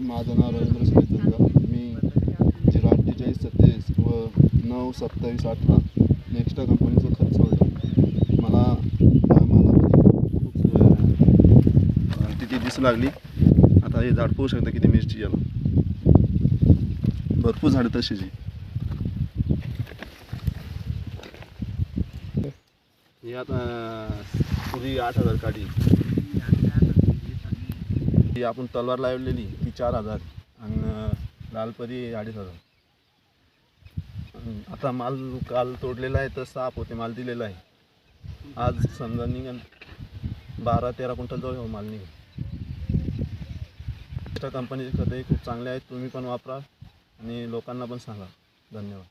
माझं नाव रवींद्र सुरेंद्र मी झिरो अठ्ठेचाळीस सत्तावीस व नऊ सत्तावीस अठरा नेक्स्टा कंपनीचं खर्च सोडलं मला या खूप तिथे दिसू लागली. आता हे झाड पाहू शकता किती मिरची याला भरपूर झाडं तशीच ही आता पुरी आठ हजार काढी ही आपण तलवार लावलेली ती चार हजार आणि लालपरी अडीच हजार. आता माल काल तोडलेला आहे तर साप होते माल दिलेला आहे. आज समजा निघन बारा तेरा क्विंटल जवळ माल निघेल. कंपनीचे खतही खूप चांगले आहेत तुम्ही पण वापरा आणि लोकांना पण सांगा. धन्यवाद.